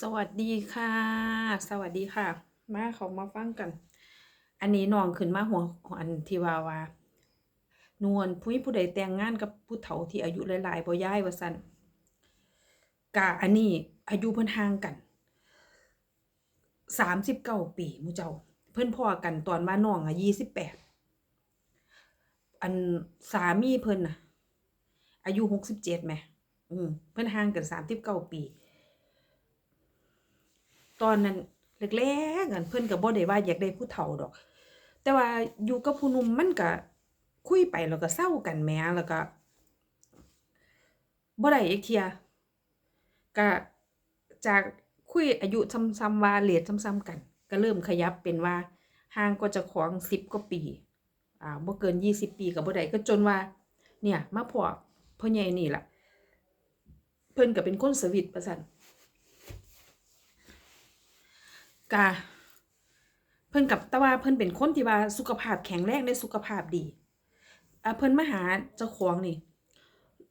สวัสดีค่ะ สวัสดีค่ะ มาเขามาฟังกัน อันนี้น้องขึ้นมาหัวอันที่ว่าว่านวลผู้ผู้ใดแต่งงานกับผู้เฒ่าที่อายุหลายๆบ่ย้ายว่าซั่นกะอันนี้อายุเพิ่นห่างกัน39ปีมูเจ้า เพิ่นพ้อกันตอนว่าน้องอะ28อันสามีเพิ่นน่ะ อายุ67แหมอืมเพิ่นห่างกัน39ปี ตอนนั้นแรกๆอันเพิ่อนก็บ่ได้ว่าอยากได้ผู้เฒ่าดอก แต่ว่าอยู่กับผู้หนุ่มมันก็คุยไปแล้วก็เศร้ากันแหมแล้วก็บ่ได้อีกเทียก็จากคุยอายุซ้ำๆว่าเรตซ้ำๆกัน ก็เริ่มขยับเป็นว่าห่างก็จะของ10กว่าปีอ่าบ่เกิน20ปีก็บ่ได้ก็จนว่า เนี่ยมาพอพ่อใหญ่นี่ล่ะ เพิ่นก็เป็นคนสวิตว่าซั่น กะเพิ่นกับต่ว่าเพิ่นเป็นคนที่ว่าสุขภาพแข็งแรงได้สุขภาพดีอะเพิ่นมาหาเจ้าของนี่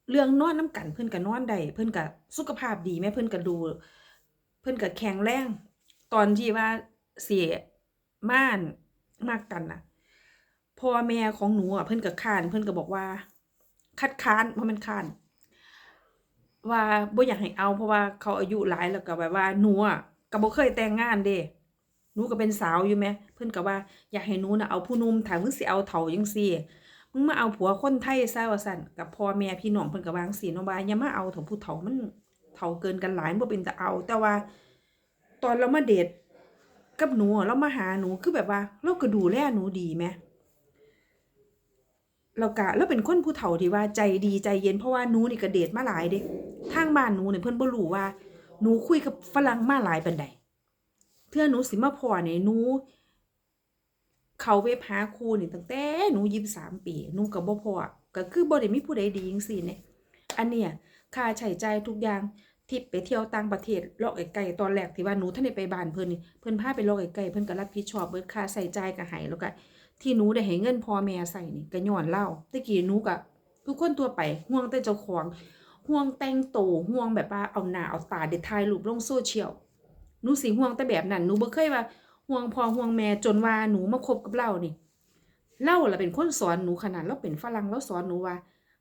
เรื่องนอนน้ำกันเพิ่นก็นอนได้เพิ่นก็สุขภาพดีแม่เพิ่นก็ดู เพิ่นก็แข็งแรงตอนที่ว่าเสียม่านมากกันน่ะพ่อแม่ของหนูอะเพิ่นก็ค้านเพิ่นก็บอกว่า คัดค้านเพราะมันค้านว่าบ่อยากให้เอาเพราะว่าเขาอายุหลายแล้วก็แบบว่าหนูอะ ก็บ่เคยแต่งงานเด้หนูก็เป็นสาวอยู่แหม เพิ่อนก็ว่าอยากให้หนูน่ะเอาผู้นุ่มถามึงสิเอาเฒ่าจังซี่มึงมาเอาผัวคนไทยซะว่าซั่นกับพ่อแม่พี่น้องเพิ่นก็วางซี่เนาะว่าอย่ามาเอาเฒ่าผู้เฒ่ามันเฒ่าเกินกันหลายบ่เป็นตาเอา แต่ว่า ตอนเรามาเดทกับหนูเรามาหาหนูคือแบบว่า เราก็ดูแลหนูดีแหมแล้วก็เราเป็นคนผู้เฒ่าที่ว่าใจดีใจเย็นเพราะว่าหนูนี่ก็เดทมาหลายเด้ทางบ้านหนูเนี่ยเพิ่อนบ่รู้ว่า หนูคุยกับฝรั่งมาหลายปานใดเทื่อหนูสิมาพ้อนี่ยหนู เขาเว็บหาครูนี่ตั้งแต่หนู23ปีหนูก็บ่พ้อก็คือบ่ได้มีผู้ใดดีจังซี่แหน่อันเนี้ยค่าใช้จ่ายทุกอย่างที่ไปเที่ยวต่างประเทศลาะไกลๆตอนแรกที่ว่าหนูทันไปบ้านเพิ่นนี่เพิ่นพาไปลาะไกลๆเพิ่นก็รับผิดชอบเบิดค่าใช้จ่ายก็ให้แล้วก็ที่หนูได้ให้เงินพ่อแม่ใช้นี่ก็ย้อนเล่าต่กี้หนูก็คือคนทั่วไปห่วงแต่เจ้าของ ห่วงแต่งโตห่วงแบบว่าเอาหน้าเอาตาได้ถ่ายรูปลงโซเชียลหนูสิห่วงแต่แบบนั้นหนูบ่เคยว่าห่วงพ่อห่วงแม่จนว่าหนูมาคบกับเรานี่เล่าละเป็นคนสอนหนูขนาดเราเป็นฝรั่งเราสอนหนูว่า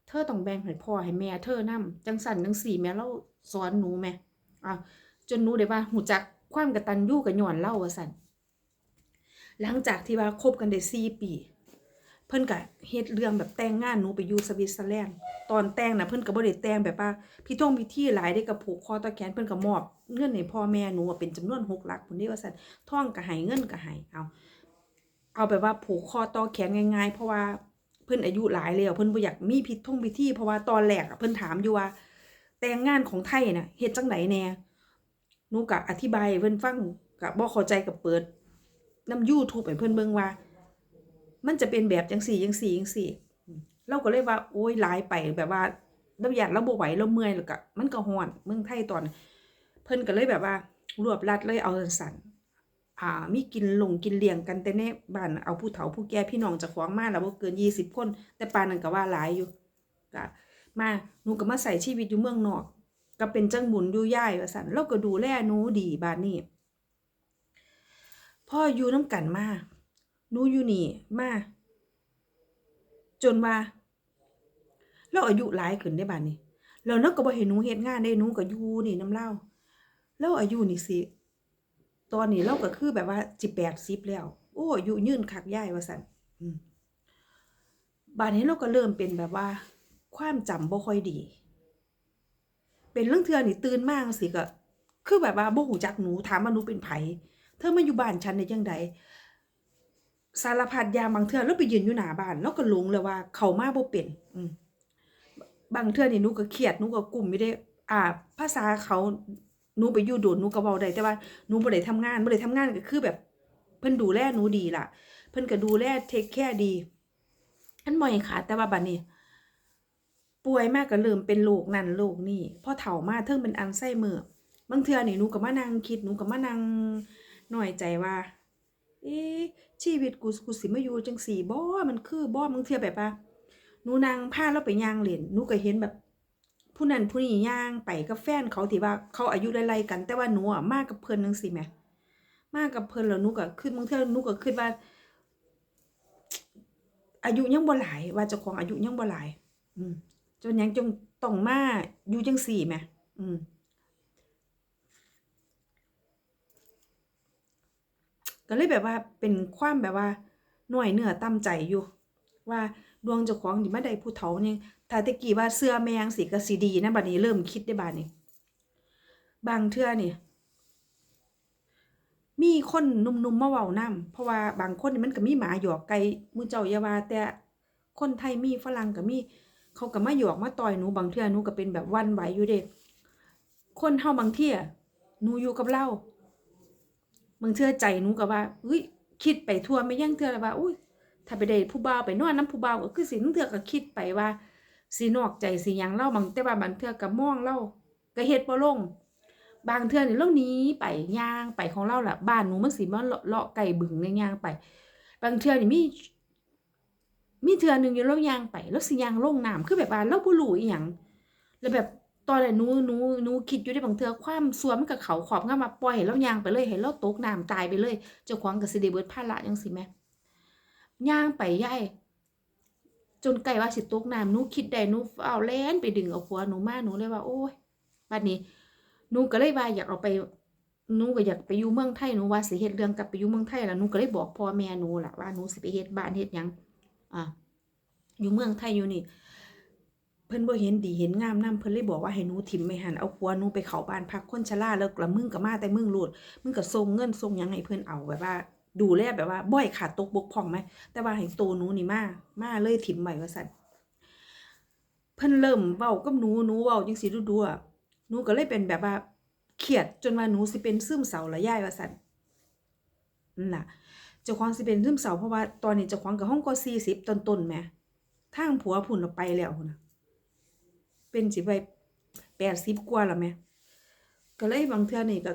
เธอต้องแบ่งให้พ่อให้แม่เธอนํจังสั่นจังสี่แม่เราสอนหนูแม่อ้าวจนหนูได้ว่าหูจักความกตัญญูกับย้อนเล่าว่าสั่นหลังจากที่ว่าคบกันได้4ปี เพิ่นก็เฮ็ดเรื่องแบบแต่งงานหนูไปอยู่สวิตเซอร์แลนด์ตอนแต่งน่ะเพิ่นก็บ่ได้แต่งแบบว่าพี่ท่งพิธีหลายได้ก็ผูกคอตะแขนเพิ่นก็มอบเงินให้พ่อแม่หนูเป็นจำนวน6หลักพุ่นนี่ว่าซั่นท่องก็ให้เงินก็ให้เอา เอาแบบว่าผูกคอตอแขนง่ายๆ เพราะว่าเพิ่นอายุหลายแล้วเพิ่นบ่อยากมีพิธงพิธีเพราะว่าตอนแรกอะเพิ่นถามอยู่ว่า แต่งงานของไทยน่ะเฮ็ดจังไดแน่หนูก็อธิบายเพิ่นฟังก็บ่เข้าใจก็เปิดนำ YouTube ให้เพิ่นเบิ่งว่า มันจะเป็นแบบจังซี่จังซี่จังซี่เราก็เลยว่า โอ๊ยหลายไปแบบว่าเราอยากเราบ่ไหวเราเมื่อยแล้วก็มันก็ฮ้อนเมืองไทยตอน เพิ่นก็เลยแบบว่า รวบรัดเลยเอาสั้นอ่ามีกินลงกินเลี้ยงกันแต่ในบ้านเอาผู้เฒ่าผู้แก่พี่น้องจ้าของมาแล้วบ่เกิน20คน แต่ปานนั้นก็ว่าหลายอยู่ก็มาหนูก็มาใส่ชีวิตอยู่เมืองนอก ก็เป็นจังบุญอยู่ย่ายว่าซั่นเราก็ดูแลหนูดีบ้าดนี้พ่ออยู่นำกันมา นูอยู่นี่มาจนว่าเราอายุหลายขึ้นได้บ้าดนี้แล้วเราก็บ่ให้หนูเฮ็ดงานได้หนูก็อยู่นี่น้ำเล่าแล้วอายุนี่สิตอนนี้เราก็คือแบบว่าสิ80แล้ว โอ้อายุยืนคักยายว่าซั่นบัดนี้เราก็เริ่มเป็นแบบว่า ความจำบ่ค่อยดี เป็นเรื่องเทื่อนี่ตื่นมาจังซี่ก็คือแบบว่าบ่ฮู้จักหนูถามว่าหนูเป็นไผเธอมาอยู่บ้านฉันได้จังได สารพัดยาบางเทื่อเราไปยืนอยู่หน้าบ้านเราก็ลงแล้วว่า เขามาบ่เป็น อืมบางเทื่อนี่หนูก็เครียดหนูก็กลุ้มอยู่เด้ อ่า ภาษาเขาหนูไปอยู่โดนหนูก็เว้าได้แต่ว่าหนูบ่ได้ทำงานบ่ได้ทำงานก็คือแบบ เพิ่นดูแลหนูดีล่ะ เพิ่นก็ดูแลเทคแคร์ดีอันบ่ให้ขาดแต่ว่าบัดนี้ ป่วยมากก็เริ่มเป็นโรคนั่นโรคนี่พอเฒ่ามาเทิงเป็นอัลไซเมอร์บางเทื่อนี่หนูก็มานั่งคิดหนูก็มานั่งน้อยใจว่า เอ๊ชีวิตกูกูสิมาอยู่จังซี่บ่มันคือบ่บางเทื่อแบบว่าหนูนั่งพาเราไปย่างเล่นหนูก็เห็นแบบ ผู้นั้นผู้นี้ย่างไปกับแฟนเขาที่ว่าเขาอายุไล่ๆกัน แต่ว่าหนูอะมากกับเพิ่นจังซี่แหมมากกับเพิ่นแล้วหนูก็คิดบางเทื่อหนูก็คิดว่า อายุยังบ่หลาย ว่าเจ้าของอายุยังบ่หลาย อืมจนยังจงต้องมาอยู่จังซี่แหมอืม ก็เลยแบบว่าเป็นความแบบว่าหน่วยเหนือต่ำใจอยู่ ว่าดวงเจ้าของนี่มาได้ผู้เฒ่านี่ถ้าตะกี้ว่าเสื้อแมงสิก็สิดีนะบัดนี้เริ่มคิดได้บัดนี้ บางเทื่อนี่มีคนนุ่มๆมาเว้านํเพราะว่าบางคนนี่มันก็มีหมาหยอกไก่มู่เจ้าอย่าว่าแต่คนไทยมีฝรั่งก็มีเขาก็มาหยอกมาต่อยหนูบางเทื่อหนูก็เป็นแบบวันไหวอยู่เด้คนเฮาบางเที่ยหนูอยู่กับเรา บางเทื่อใจหนูก็ว่าเฮ้ยคิดไปทั่วไม่ยั่งเทื่อแล้วว่าอุ้ยถ้าไปได้ผู้บ่าวไปนอนน้ำผู้บ่าวก็คือสิบางเทื่อก็คิดไปว่าสินอกใจสิหยังเล่าบางแต่ว่าบางเทื่อก็มองเล่าก็เฮ็ดบ่ลง บางเทื่อนี่เราหนีไปย่างไปของเราล่ะบ้านหนูมันสิมาเลาะเลาะไก่บึงในย่างไป บางเทื่อนี่มีมีเทื่อหนึ่งอยู่เรายางไป แล้วสิย่างลงน้ำคือแบบว่าเราบ่รู้อีหยังแล้วแบบ ตอนแรกหนูหนูหนูคิดอยู่ได้บางเทื่อความสวมกับเขาขอบงามาปล่อยให้เราย่างไปเลยให้เราตกน้ำตายไปเลย เจ้าของก็สิได้เบิดภาระจังซี่แหมย่างไปย่ายจนใกล้ว่าสิตกน้ำหนูคิดได้หนูเอาแล่นไปดึงเอาผัวหนูมาหนูเลยว่าโอ้ยบัดนี้หนูก็เลยว่าอยากเอาไปหนูก็อยากไปอยู่เมืองไทยหนูว่าสิเฮ็ดเรื่องกลับไปอยู่เมืองไทยแล้วหนูก็เลยบอกพ่อแม่หนูล่ะว่าหนูสิไปเฮ็ดบ้านเฮ็ดหยังอะอยู่เมืองไทยอยู่นี่ เพิ่นบ่เห็นดีเห็นงามนํเพิ่นเลยบอกว่าให้หนูถิ่มไม่หันเอาผัวหนูไปเข้าบ้านพักคนชราแล้วกละมึงก็มาแต่มึงโลดมึงก็ส่งเงินส่งหยังให้เพิ่นเอาแบบว่า ดูแลแบบว่า บ่อยขาดตกบกพร่องไหมแต่ว่าให้โตหนูนี่มามาเลยถิ่มไว้ว่าซั่นเพิ่นเริ่มเว้ากับหนูหนูเว้าจังซี่ดูๆอะหนูก็เลยเป็นแบบว่าเครียดจนว่าหนูสิเป็นซึมเศร้าละยายว่าซั่นนั่นล่ะเจ้าของสิเป็นซึมเศร้าเพราะว่าตอนนี้เจ้าของก็ห้องก็40ต้นๆแหมทางผัวพุ่นเราไปแล้วพุ่นน่ะ เป็นสิไปแปดสิบกว่าแล้วแม่ก็เลยบางเทื่อนี่ก็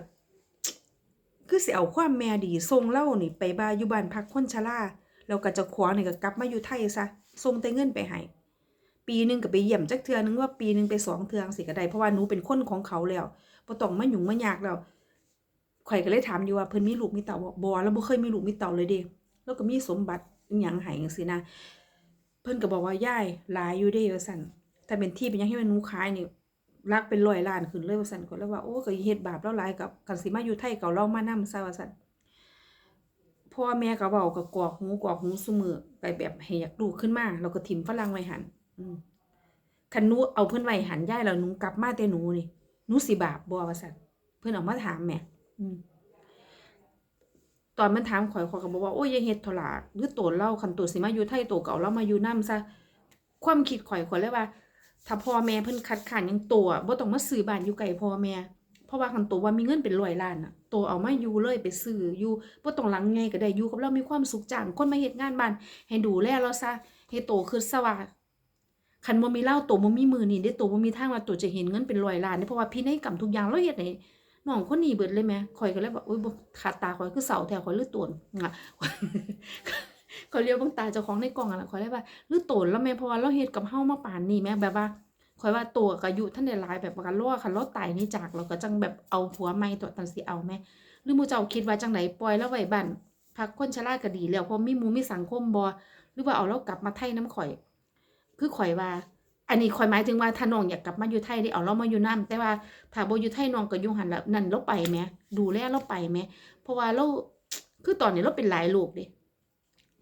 คือสิเอาความแม่ดีส่งเล่านี่ไปบ้าอยู่บ้านพักคนชราแล้วก็จะขวางนี่ก็กลับมาอยู่ไทยซะส่งแต่เงินไปให้ปีหนึงก็ไปเยี่ยมจักเทื่อนึงว่าปีหนึงไปสองเทื่อสิก็ได้เพราะว่าหนูเป็นคนของเขาแล้วบ่ต้องมายุ่งมายากแล้วข่อยก็เลยถามอยู่ว่าเพิ่นมีลูกมีเต้าบ่บ่แล้วบ่เคยมีลูกมีเต้าเลยเด้แล้วก็มีสมบัติอิหยังให้จังซี่นะ เพิ่นก็บอกว่ายายหลายอยู่เด้ว่าซั่น ถ้าเป็นที่เป็นยังให้มันนูขายนี่รักเป็นร้อยล้านขึ้นเลยว่าซั่นก็เลยว่าโอ้ก็เฮ็ดบาปแล้วหลายกับกันสิมาอยู่ไทยเก่าเรามานำซะว่าซั่นพ่อแม่ก็เว้าก็กอกหูกอกหูซุมือไปแบบให้อยากลูขึ้นมาแล้วก็ถิ่มฝรั่งไว้หันคันนูเอาเพิ่นไว้หันย่ายแล้วหนูกลับมาแต่หนูนี่หนูสิบาปบ่ว่าซั่นเพิ่นเอามาถามแม่อืมตอนมันถามข่อยข่อยก็บอกว่าโอ้ยอย่าเฮ็ดเถอะล่ะหรือโตเล่าคันโตสิมาอยู่ไทยโตเก่าเรามาอยู่นํซะความคิดข่อยข่อยเลยว่า ถ้าพ่อแม่เพิ่นคัดค้านยังตอะบ่ต้องมาซื้อบ้านอยู่ไกลพ่อแม่ เพราะว่าคันโตว่ามีเงินเป็นร้อยล้านน่ะโตเอามาอยู่เลยไปซื้ออยู่บ่ต้องหลังไงก็ได้อยู่กับเรามีความสุขจ้างคนมาเฮ็ดงานบ้านให้ดูแลเราซะให้โตคือซะว่าคันบ่มีเราโตบ่มีมือนี่เด้โตบ่มีทางว่าโตจะเห็นเงินเป็นร้อยล้านเด้เพราะว่าพินัยกรรมทุกอย่างเราเฮ็ดให้น้องคนนี้เบิดเลยแหมข่อยก็เลยบอกโอ๊ยบ่ขาดตาข่อยคือเสาแท้ข่อยลือโตนอะ ข่อยเรียกบิ่งตาเจ้าของในกล่องอะล่ะขอยเลยว่าลือโตนแล้วแม่เพราะว่าเราเฮ็ดกับเฮามาป่านนี้แม่แบบว่าขอยว่าตัวก็อายุท่านได้หลายแบบว่ากันรอคันเราตายนี่จากเราก็จังแบบเอาผัวใหม่ตัวตันสิเอาแม่หรือมูเจ้าคิดว่าจังไดปล่อยแล้วไว้บ้านพักคนชราก็ดีแล้วเพราะมีมูมีสังคมบ่หรือว่าเอาเรากลับมาไทยน้ำข่อย คือข่อยว่าอันนี้ข่อยหมายถึงว่าถ้าน้องอยากกลับมาอยู่ไทยได้เอาเรามาอยู่นํแต่ว่าถ้าโบอยู่ไทยน้องก็อยู่หั่นละนั่นเราไปแหมดูแลเราไปแหมเพราะว่าเราคือตอนนี้เราเป็นหลายโรคเด้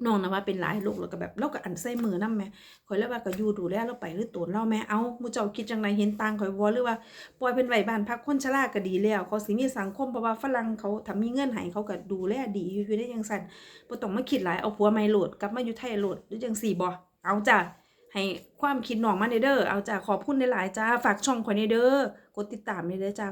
น้องนะว่าเป็นหลายโรคแล้วก็แบบเราก็อันใส่มือนำแมข่อยเลยว่าก็อยู่ดูแลเราไปหรือตูนเราแม่เอามูเจ้าคิดจังไดเห็นต่างข่อยบ่หรือว่าปล่อยเพิ่นไว้บ้านพักคนชราก็ดีแล้ว เขาสิมีสังคมเพราะว่าฝรั่งเขาถ้ามีเงินให้เขาก็ดูแลดีอยู่อยู่ได้จังซั่นบ่ต้องมาคิดหลายเอาผัวใหม่โหลดกลับมาอยู่ไทยโหลดหรือจังซี่บ่เอาจ้ะให้ความคิดน้องมาเด้อเอาจ้ะขอบคุณหลายๆจ้าฝากช่องข่อยในเด้อกดติดตามในเด้อจ้า